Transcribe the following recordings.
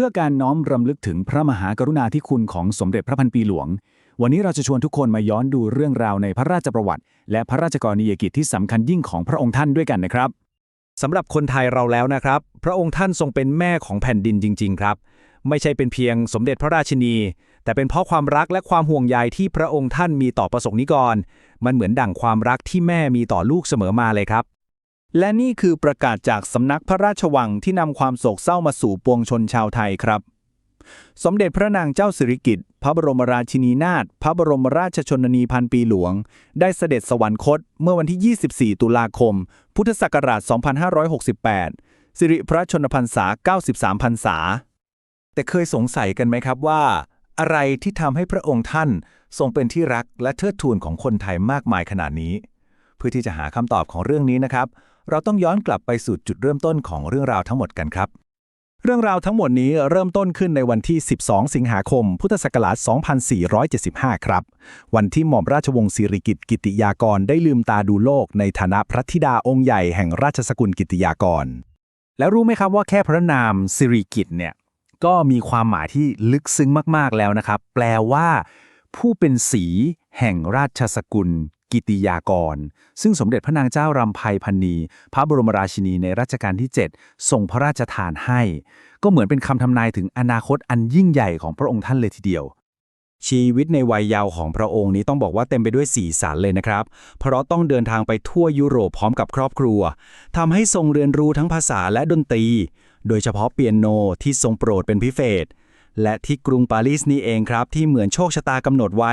พื่อการน้อมรำลึกถึงพระมหากรุณาธิคุณของสมเด็จพระพันปีหลวง วันนี้เราจะชวนทุกคนมาย้อนดูเรื่องราวในพระราชประวัติ และพระราชกรณียกิจที่สำคัญยิ่งของพระองค์ท่านด้วยกันนะครับสำหรับคนไทยเราแล้วนะครับ พระองค์ท่านทรงเป็นแม่ของแผ่นดินจริง ๆ ครับ ไม่ใช่เป็นเพียงสมเด็จพระราชินี แต่เป็นเพราะความรักและความห่วงใยที่พระองค์ท่านมีต่อประสงค์นิกร มันเหมือนดั่งความรักที่แม่มีต่อลูกเสมอมาเลยครับ และนี่คือประกาศจากสำนักพระราชวังที่นำความโศกเศร้ามาสู่ปวงชนชาวไทยครับ สมเด็จพระนางเจ้าสิริกิติ์พระบรมราชินีนาถพระบรมราชชนนีพันปีหลวง ได้เสด็จสวรรคตเมื่อวันที่ 24 ตุลาคม พุทธศักราช 2568 สิริพระชนพรรษา 93 พรรษา แต่เคยสงสัยกันไหมครับว่า อะไรที่ทำให้พระองค์ท่านทรงเป็นที่รักและเทิดทูนของคนไทยมากมายขนาดนี้ เพื่อที่จะหาคำตอบของเรื่องนี้นะครับ เราต้องย้อนกลับไปสู่จุดเริ่มต้นของเรื่องราวทั้งหมดกันครับ เรื่องราวทั้งหมดนี้เริ่มต้นขึ้นในวันที่ 12 สิงหาคม พุทธศักราช 2475 ครับ วันที่หม่อมราชวงศ์สิริกิติ์กิติยากรได้ลืมตาดูโลกในฐานะพระธิดาองค์ใหญ่แห่งราชสกุลกิติยากร แล้วรู้ไหมครับว่าแค่พระนามสิริกิติ์เนี่ยก็มีความหมายที่ลึกซึ้งมากๆแล้วนะครับ แปลว่า ผู้เป็นสีแห่งราชสกุล กิติยากร ซึ่งสมเด็จพระนางเจ้ารำไพพันนี พระบรมราชินีในรัชกาลที่ 7 ทรงพระราชทานให้ ก็เหมือนเป็นคำทำนายถึงอนาคตอันยิ่งใหญ่ของพระองค์ท่านเลยทีเดียว ชีวิตในวัยเยาว์ของพระองค์นี้ต้องบอกว่าเต็มไปด้วยสีสันเลยนะครับ เพราะต้องเดินทางไปทั่วยุโรปพร้อมกับครอบครัวทำให้ทรงเรียนรู้ทั้งภาษาและดนตรี โดยเฉพาะเปียโนที่ทรงโปรดเป็นพิเศษ และที่กรุงปารีสนี่เองครับ ที่เหมือนโชคชะตากำหนดไว้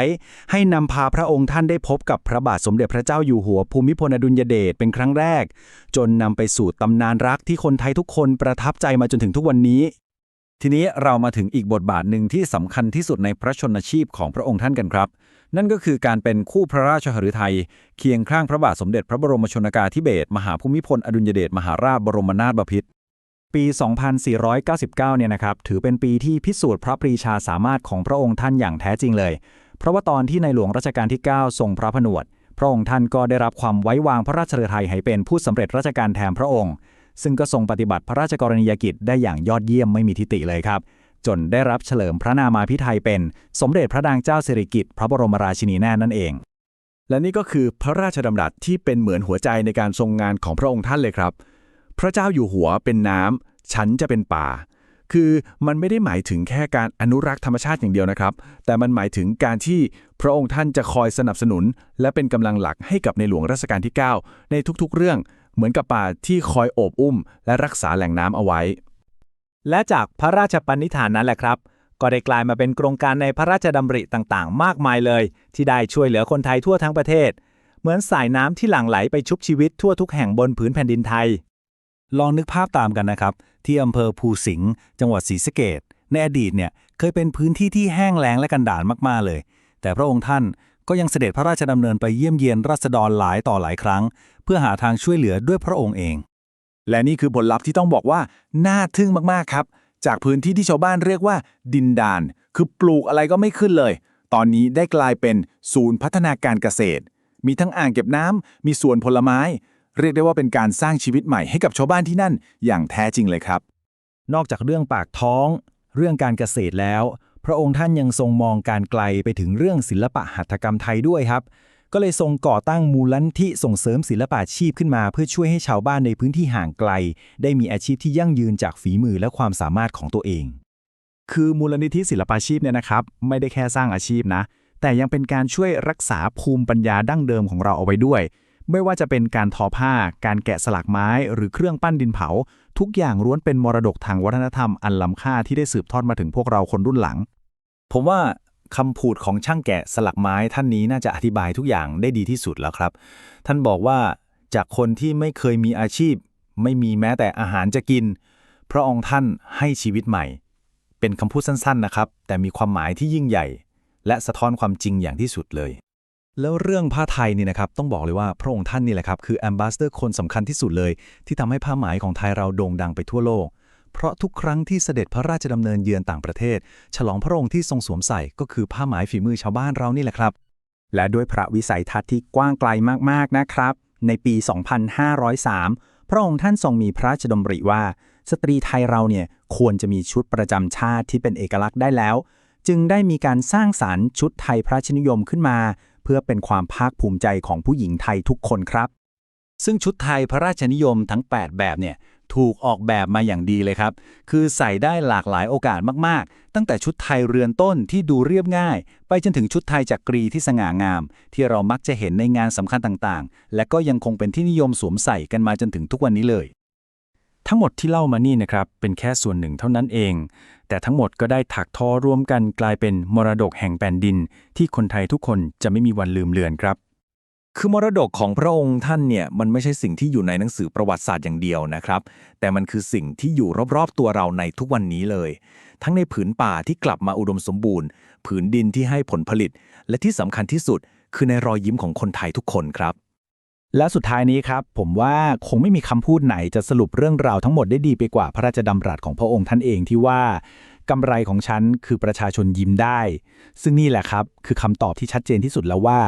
ให้นำพาพระองค์ท่านได้พบกับพระบาทสมเด็จพระเจ้าอยู่หัวภูมิพลอดุลยเดชเป็นครั้งแรก จนนำไปสู่ตำนานรักที่คนไทยทุกคนประทับใจมาจนถึงทุกวันนี้ ทีนี้เรามาถึงอีกบทบาทหนึ่งที่สำคัญที่สุดในพระชนชีพของพระองค์ท่านกันครับ นั่นก็คือการเป็นคู่พระราชหฤทัยเคียงข้างพระบาทสมเด็จพระบรมชนกาธิเบศรมหาภูมิพลอดุลยเดชมหาราชบรมนาถบพิตร ปี 2499 เนี่ยนะครับ ถือเป็นปีที่พิสูจน์พระปรีชาสามารถของพระองค์ท่านอย่างแท้จริงเลย เพราะว่าตอนที่ในหลวงรัชกาลที่ 9 ทรงพระผนวด พระองค์ท่านก็ได้รับความไว้วางพระราชฤทัยให้เป็นผู้สำเร็จราชการแทนพระองค์ ซึ่งก็ทรงปฏิบัติพระราชกรณียกิจได้อย่างยอดเยี่ยมไม่มีทิฏฐิเลยครับ จนได้รับเฉลิมพระนามาภิไธยเป็น สมเด็จพระนางเจ้าสิริกิติ์พระบรมราชินีนาถนั่นเอง และนี่ก็คือพระราชดำรัสที่เป็นเหมือนหัวใจในการทรงงานของพระองค์ท่านเลยครับ พระเจ้าอยู่หัวเป็นน้ำฉันจะเป็นป่า คือมันไม่ได้หมายถึงแค่การอนุรักษ์ธรรมชาติอย่างเดียวนะครับ แต่มันหมายถึงการที่พระองค์ท่านจะคอยสนับสนุน และเป็นกำลังหลักให้กับในหลวงรัชกาลที่ 9 ในทุกๆ เรื่อง เหมือนกับป่าที่คอยโอบอุ้ม และรักษาแหล่งน้ำเอาไว้ และจากพระราชปณิธานนั้นแหละครับก็ได้กลายมาเป็นโครงการในพระราชดำริต่างๆ มากมายเลย ที่ได้ช่วยเหลือคนไทยทั่วทั้งประเทศ เหมือนสายน้ำที่หลั่งไหลไปชุบชีวิตทั่วทุกแห่งบนผืนแผ่นดินไทย ลองนึกภาพตามกันนะครับ ที่อำเภอภูสิงห์จังหวัดศรีสะเกดในอดีตเนี่ยเคยเป็นพื้นที่ที่แห้งแล้งและกันดารมากๆเลย แต่พระองค์ท่านก็ยังเสด็จพระราชดำเนินไปเยี่ยมเยียนราษฎรหลายต่อหลายครั้ง เพื่อหาทางช่วยเหลือด้วยพระองค์เอง และนี่คือผลลัพธ์ที่ต้องบอกว่า น่าทึ่งมากๆครับ จากพื้นที่ที่ชาวบ้านเรียกว่า ดินดาน คือปลูกอะไรก็ไม่ขึ้นเลย ตอนนี้ได้กลายเป็นศูนย์พัฒนาการเกษตร มีทั้งอ่างเก็บน้ำมีสวนผลไม้ เรียกได้ว่าเป็นการสร้างชีวิตใหม่ให้กับชาวบ้านที่นั่นอย่างแท้จริงเลยครับ นอกจากเรื่องปากท้อง เรื่องการเกษตรแล้ว พระองค์ท่านยังทรงมองการไกลไปถึงเรื่องศิลปะหัตถกรรมไทยด้วยครับ ก็เลยทรงก่อตั้งมูลนิธิส่งเสริมศิลปาชีพขึ้นมา เพื่อช่วยให้ชาวบ้านในพื้นที่ห่างไกล ได้มีอาชีพที่ยั่งยืนจากฝีมือและความสามารถของตัวเอง คือมูลนิธิศิลปาชีพเนี่ยนะครับ ไม่ได้แค่สร้างอาชีพนะ แต่ยังเป็นการช่วยรักษาภูมิปัญญาดั้งเดิมของเราเอาไว้ด้วย ไม่ว่าจะเป็นการทอผ้า การแกะสลักไม้ หรือเครื่องปั้นดินเผา ทุกอย่างล้วนเป็นมรดกทางวัฒนธรรมอันล้ำค่าที่ได้สืบทอดมาถึงพวกเราคนรุ่นหลัง ผมว่าคำพูดของช่างแกะสลักไม้ท่านนี้น่าจะอธิบายทุกอย่างได้ดีที่สุดแล้วครับ ท่านบอกว่าจากคนที่ไม่เคยมีอาชีพ ไม่มีแม้แต่อาหารจะกิน พระองค์ท่านให้ชีวิตใหม่ เป็นคำพูดสั้นๆนะครับ แต่มีความหมายที่ยิ่งใหญ่ และสะท้อนความจริงอย่างที่สุดเลย แล้วเรื่องผ้าไทยนี่นะครับต้องบอกเลยว่าพระองค์ท่านนี่แหละครับคือแอมบาสเดอร์คนสำคัญที่สุดเลย ที่ทำให้ผ้าไหมของไทยเราโด่งดังไปทั่วโลก เพราะทุกครั้งที่เสด็จพระราชดำเนินเยือนต่างประเทศ ฉลองพระองค์ที่ทรงสวมใส่ก็คือผ้าไหมฝีมือชาวบ้านเรานี่แหละครับ และด้วยพระวิสัยทัศน์ที่กว้างไกลมากๆนะครับ ในปี 2503 พระองค์ท่านทรงมีพระราชดำริว่า สตรีไทยเราเนี่ยควรจะมีชุดประจำชาติที่เป็นเอกลักษณ์ได้แล้ว จึงได้มีการสร้างสารรค์ชุดไทยพระราชนิยมขึ้นมา เพื่อเป็นความภาคภูมิใจของผู้หญิงไทยทุกคนครับ ซึ่งชุดไทยพระราชนิยมทั้ง 8 แบบเนี่ยถูกออกแบบมาอย่างดีเลยครับ คือใส่ได้หลากหลายโอกาสมาก ๆ ตั้งแต่ชุดไทยเรือนต้นที่ดูเรียบง่าย ไปจนถึงชุดไทยจักรีที่สง่างาม ที่เรามักจะเห็นในงานสำคัญต่าง ๆ และก็ยังคงเป็นที่นิยมสวมใส่กันมาจนถึงทุกวันนี้เลย ทั้งหมดที่เล่ามานี่นะครับ เป็นแค่ส่วนหนึ่งเท่านั้นเอง แต่ทั้งหมดก็ได้ถักทอรวมกันกลายเป็นมรดกแห่งแผ่นดิน ที่คนไทยทุกคนจะไม่มีวันลืมเลือนครับ คือมรดกของพระองค์ท่านเนี่ยมันไม่ใช่สิ่งที่อยู่ในหนังสือประวัติศาสตร์อย่างเดียวนะครับ แต่มันคือสิ่งที่อยู่รอบๆตัวเราในทุกวันนี้เลย ทั้งในผืนป่าที่กลับมาอุดมสมบูรณ์ ผืนดินที่ให้ผลผลิต และที่สำคัญที่สุด คือในรอยยิ้มของคนไทยทุกคนครับ และสุดท้ายนี้ครับ ผมว่าคงไม่มีคำพูดไหนจะสรุปเรื่องราวทั้งหมดได้ดีไปกว่าพระราชดำรัสของพระองค์ท่านเองที่ว่ากำไรของฉันคือประชาชนยิ้มได้ ซึ่งนี่แหละครับ คือคำตอบที่ชัดเจนที่สุดแล้วว่า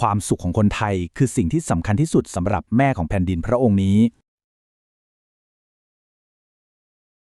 ความสุขของคนไทยคือสิ่งที่สำคัญที่สุดสำหรับแม่ของแผ่นดินพระองค์นี้